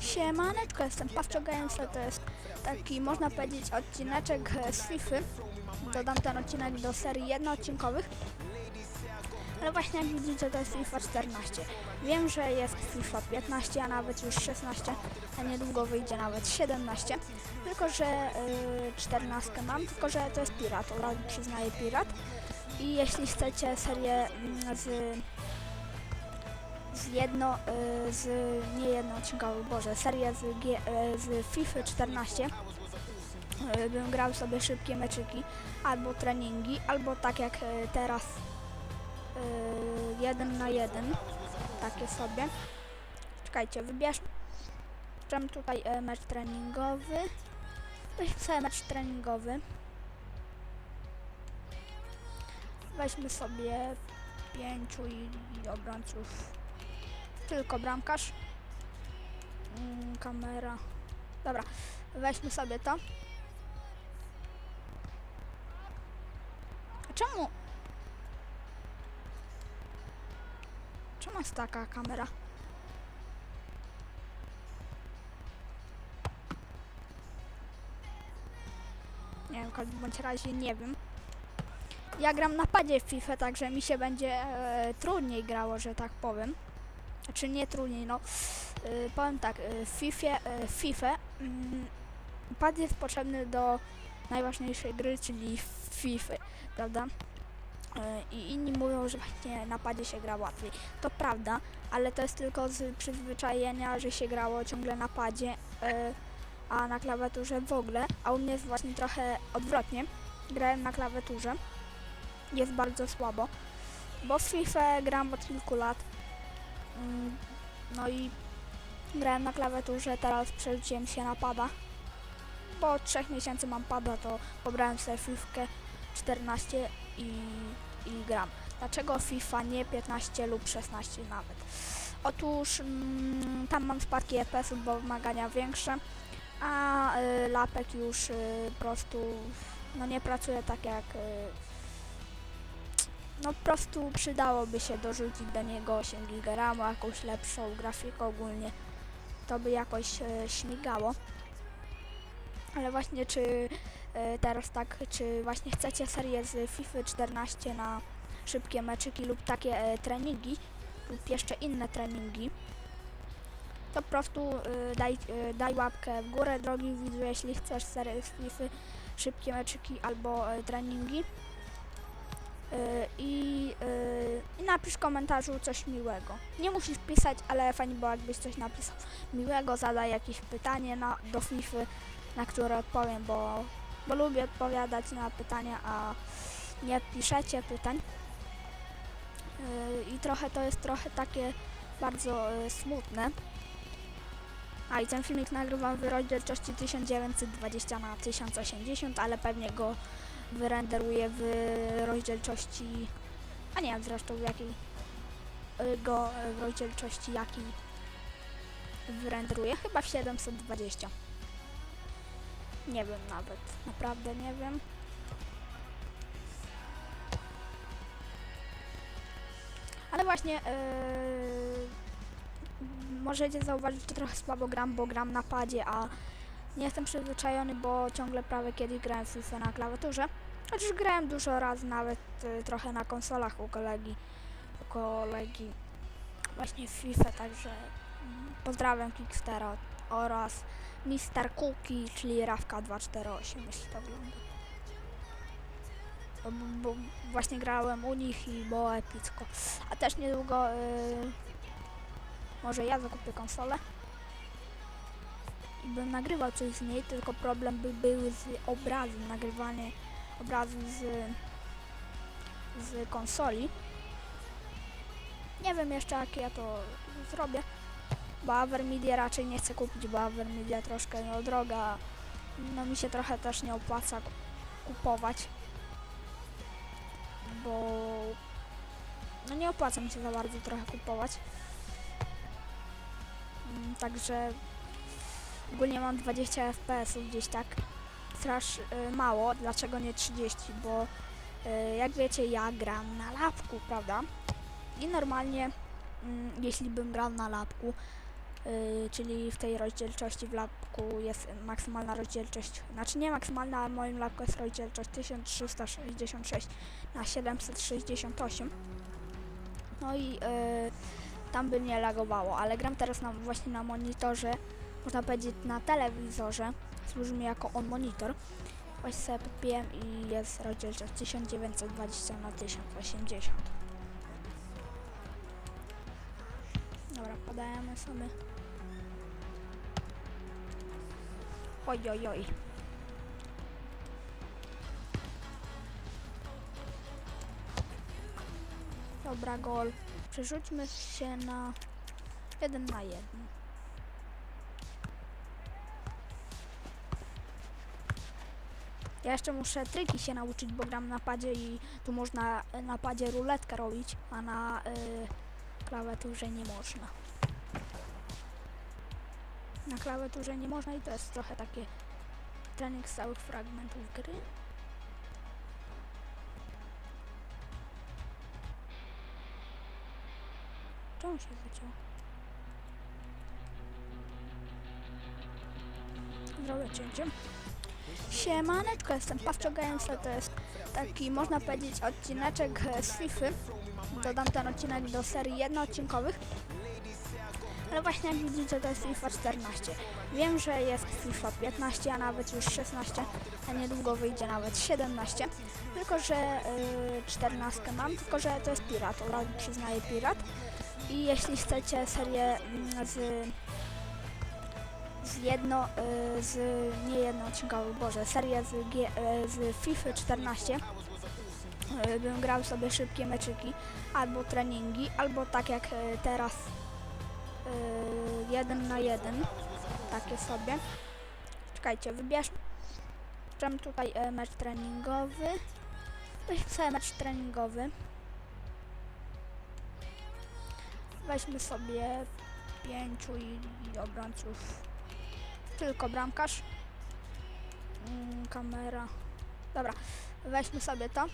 Siemaneczko, jestem Pawczogająca, to jest taki, można powiedzieć, odcineczek z FIFA. Dodam ten odcinek do serii jednoodcinkowych. Ale właśnie jak widzicie, to jest FIFA 14. Wiem, że jest FIFA 15, a nawet już 16, a niedługo wyjdzie nawet 17. Tylko, że y, 14 mam, tylko, że to jest pirat, od razu przyznaję pirat. I jeśli chcecie serię mm, z z jedno, y, z nie jedno odcinkowy, boże, serię z, G, y, z FIFA 14 y, bym grał sobie szybkie meczyki albo treningi, albo tak jak teraz jeden na jeden, takie sobie. Czekajcie, wybierzmy tutaj y, mecz treningowy. Weźmy sobie mecz treningowy. Weźmy sobie pięciu i, i obrońców tylko bramkarz. Mm, kamera. Dobra, weźmy sobie to. Czemu? Czemu jest taka kamera? Nie wiem, w bądź razie nie wiem. Ja gram na padzie w FIFA, także mi się będzie e, trudniej grało, że tak powiem. Znaczy nie trudniej, no. Y, powiem tak, y, w FIFA, w FIFA mm, pad jest potrzebny do najważniejszej gry, czyli FIFA, prawda? Y, I inni mówią, że właśnie na padzie się gra łatwiej. To prawda, ale to jest tylko z przyzwyczajenia, że się grało ciągle na padzie, y, a na klawiaturze w ogóle. A u mnie jest właśnie trochę odwrotnie. Grałem na klawiaturze. Jest bardzo słabo. Bo w FIFA gram od kilku lat. Mm, No i grałem na klawiaturze, teraz przerzuciłem się na pada. Bo od 3 miesięcy mam pada, to pobrałem sobie FIFA 14 i, i gram. Dlaczego FIFA nie 15 lub 16 nawet? Otóż mm, tam mam spadki FPS-ów, bo wymagania większe, a y, lapek już y, po prostu no nie pracuje tak jak y, no po prostu przydałoby się dorzucić do niego 8 GB jakąś lepszą grafikę ogólnie. To by jakoś e, śmigało. Ale właśnie czy e, teraz tak, czy właśnie chcecie serię z FIFA 14 na szybkie meczyki lub takie e, treningi lub jeszcze inne treningi, to po prostu e, daj, e, daj łapkę w górę, drogi widzu, jeśli chcesz serię z FIFA, szybkie meczyki albo e, treningi. I, i napisz w komentarzu coś miłego. Nie musisz pisać, ale fajnie było jakbyś coś napisał miłego, zadaj jakieś pytanie na, do FIFA, na które odpowiem, bo, bo lubię odpowiadać na pytania, a nie piszecie pytań. Y, I trochę to jest trochę takie bardzo y, smutne. A i ten filmik nagrywam w rozdzielczości 1920 na 1080, ale pewnie go wyrenderuję w rozdzielczości, a nie wiem zresztą w jakiej y, go w rozdzielczości jakiej wyrenderuję, chyba w 720. Nie wiem nawet, naprawdę nie wiem. Ale właśnie yy, możecie zauważyć, że trochę słabo gram, bo gram na padzie, a nie jestem przyzwyczajony, bo ciągle prawie kiedyś grałem w FIFA na klawiaturze. Chociaż grałem dużo razy nawet y, trochę na konsolach u kolegi, u kolegi właśnie w FIFA, także mm, pozdrawiam Kickstera oraz Mister Cookie, czyli Rawka 248, jeśli to wygląda. Bo, bo, właśnie grałem u nich i było epicko. A też niedługo y, może ja zakupię konsolę i bym nagrywał coś z niej, tylko problem by był z obrazem, nagrywanie obrazu z, z konsoli. Nie wiem jeszcze jak ja to zrobię, bo Avermedia raczej nie chcę kupić, bo Avermedia troszkę no, droga, no mi się trochę też nie opłaca ku- kupować, bo no nie opłaca mi się za bardzo trochę kupować. Mm, Także ogólnie mam 20 fps gdzieś tak strasz y, mało. Dlaczego nie 30? Bo y, jak wiecie, ja gram na lapku, prawda? I normalnie, mm, jeśli bym grał na lapku, czyli w tej rozdzielczości w lapku jest maksymalna rozdzielczość, znaczy nie maksymalna, ale w moim lapku jest rozdzielczość 1366 na 768. No i y, tam by nie lagowało, ale gram teraz na, właśnie na monitorze, można powiedzieć na telewizorze, służy mi jako on monitor. Właśnie sobie podpiłem i jest rozdzielczość 1920 na 1080. Dobra, podajemy sobie. Oj, oj, oj. Dobra, gol. Przerzućmy się na jeden na jeden. Ja jeszcze muszę triki się nauczyć, bo gram na padzie i tu można na padzie ruletkę robić, a na y, klawiaturze nie można. Na klawiaturze nie można i to jest trochę takie trening z całych fragmentów gry. Czemu się wyciął? Zrobię cięcie. Siemaneczko, jestem Pawczogająca, to jest taki, można powiedzieć, odcineczek z FIFA. Dodam ten odcinek do serii jednoodcinkowych. Ale właśnie jak widzicie, to jest FIFA 14. Wiem, że jest FIFA 15, a nawet już 16, a niedługo wyjdzie nawet 17. Tylko, że y, 14 mam, tylko, że to jest pirat, od razu przyznaję pirat. I jeśli chcecie serię mm, z z jedno, y, z nie jednoodcinkowy, boże, serię z, G, y, z FIFA 14 y, bym grał sobie szybkie meczyki albo treningi, albo tak jak y, teraz y, jeden na jeden, takie sobie. Czekajcie, wybierz Czemu tutaj mecz treningowy. Weźmy sobie mecz treningowy. Weźmy sobie pięciu i, i obrońców tylko bramkarz. Mm, kamera. Dobra, weźmy sobie to.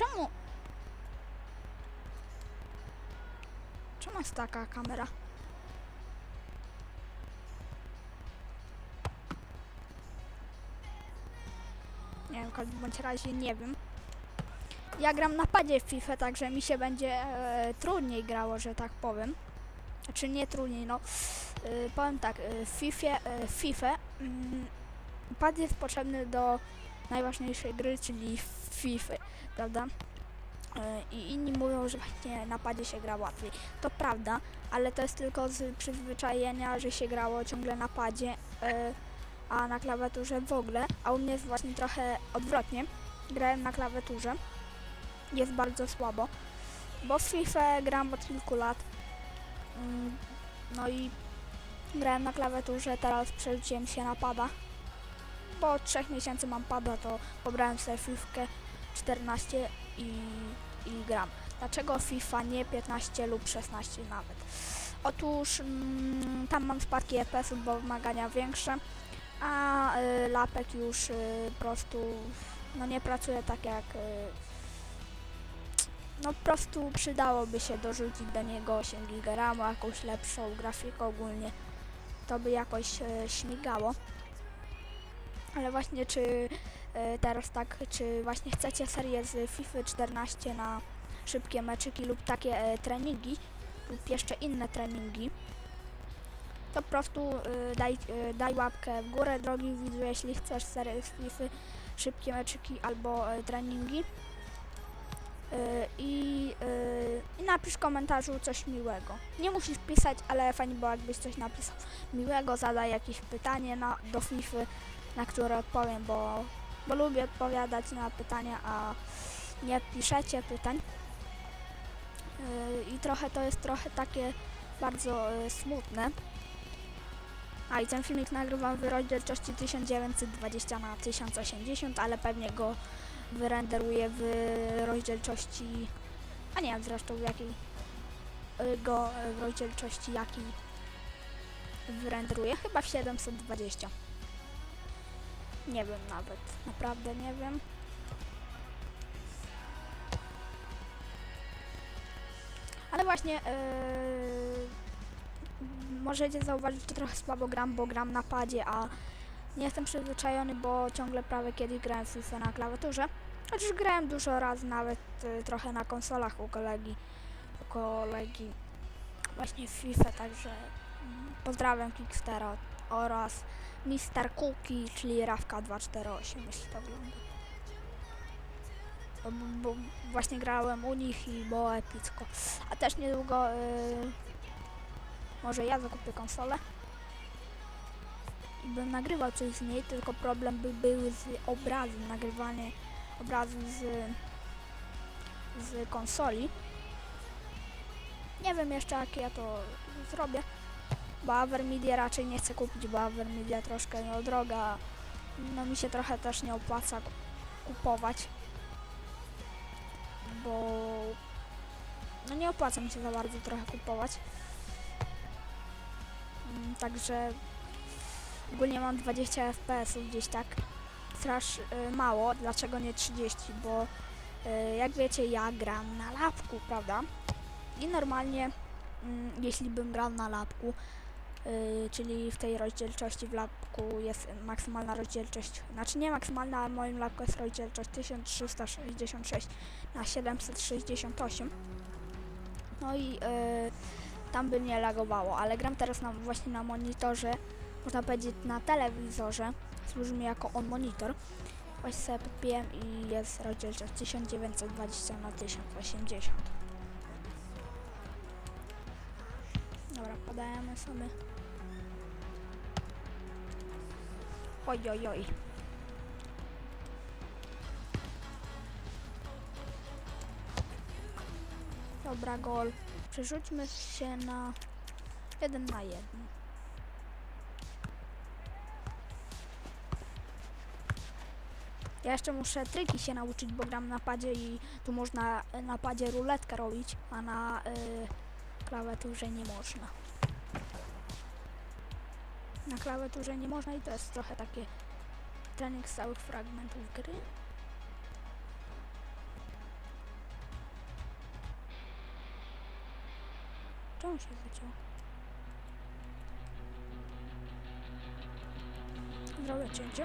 Czemu? Czemu jest taka kamera? Nie wiem, w bądź razie nie wiem. Ja gram na padzie w FIFA, także mi się będzie e, trudniej grało, że tak powiem. Znaczy nie trudniej, no. Y, powiem tak, y, w FIFA, y, w FIFA mm, pad jest potrzebny do najważniejszej gry, czyli FIFA, prawda? Y, I inni mówią, że właśnie na padzie się gra łatwiej. To prawda, ale to jest tylko z przyzwyczajenia, że się grało ciągle na padzie, y, a na klawiaturze w ogóle. A u mnie jest właśnie trochę odwrotnie. Grałem na klawiaturze. Jest bardzo słabo. Bo w FIFA gram od kilku lat. Mm, No i grałem na klawiaturze, teraz przerzuciłem się na pada. Bo od 3 miesięcy mam pada, to pobrałem sobie FIFA 14 i, i gram. Dlaczego FIFA nie 15 lub 16 nawet? Otóż mm, tam mam spadki FPS-ów, bo wymagania większe, a y, lapek już y, po prostu no nie pracuje tak jak y, no po prostu przydałoby się dorzucić do niego 8 GB jakąś lepszą grafikę ogólnie. To by jakoś e, śmigało. Ale właśnie czy e, teraz tak, czy właśnie chcecie serię z FIFA 14 na szybkie meczyki lub takie e, treningi lub jeszcze inne treningi, to po prostu e, daj, daj łapkę w górę, drogi widzu, jeśli chcesz serię z FIFA, szybkie meczyki albo treningi. I, i napisz w komentarzu coś miłego. Nie musisz pisać, ale fajnie było jakbyś coś napisał miłego, zadaj jakieś pytanie na, do FIFA, na które odpowiem, bo, bo lubię odpowiadać na pytania, a nie piszecie pytań. Y, I trochę to jest trochę takie bardzo y, smutne. A i ten filmik nagrywam w rozdzielczości 1920 na 1080, ale pewnie go wyrenderuję w rozdzielczości, a nie wiem zresztą w jakiej y, go w rozdzielczości jakiej wyrenderuję? Chyba w 720. Nie wiem nawet, naprawdę nie wiem. Ale właśnie yy, możecie zauważyć, że trochę słabo gram, bo gram na padzie, a nie jestem przyzwyczajony, bo ciągle prawie kiedyś grałem w FIFA na klawiaturze. Chociaż grałem dużo razy nawet y, trochę na konsolach u kolegi, u kolegi właśnie w FIFA, także mm, pozdrawiam Kickstera oraz Mister Cookie, czyli Rawka 248, jeśli to wygląda. Bo, bo, właśnie grałem u nich i było epicko. A też niedługo y, może ja zakupię konsolę i bym nagrywał coś z niej, tylko problem by był z obrazem, nagrywanie obrazu z, z konsoli. Nie wiem jeszcze jak ja to zrobię, bo Avermedia raczej nie chcę kupić, bo Avermedia troszkę no, droga, no mi się trochę też nie opłaca ku- kupować, bo no nie opłaca mi się za bardzo trochę kupować. Mm, Także ogólnie mam 20 fps gdzieś tak strasz y, mało. Dlaczego nie 30? Bo y, jak wiecie, ja gram na lapku, prawda? I normalnie, mm, jeśli bym grał na lapku, czyli w tej rozdzielczości w lapku jest maksymalna rozdzielczość, znaczy nie maksymalna, ale w moim lapku jest rozdzielczość 1366 na 768. No i y, tam by nie lagowało, ale gram teraz na, właśnie na monitorze, można powiedzieć na telewizorze, służy mi jako on monitor. Właśnie sobie podpiłem i jest rozdzielczość 1920 na 1080. Dobra, podajemy sobie. Oj, oj, oj. Dobra, gol. Przerzućmy się na jeden na jeden. Ja jeszcze muszę triki się nauczyć, bo gram na padzie i tu można na padzie ruletkę robić, a na y, klawiaturze nie można. Na klawiaturze nie można i to jest trochę takie trening z całych fragmentów gry. Czemu się wyciął? Zrobię cięcie.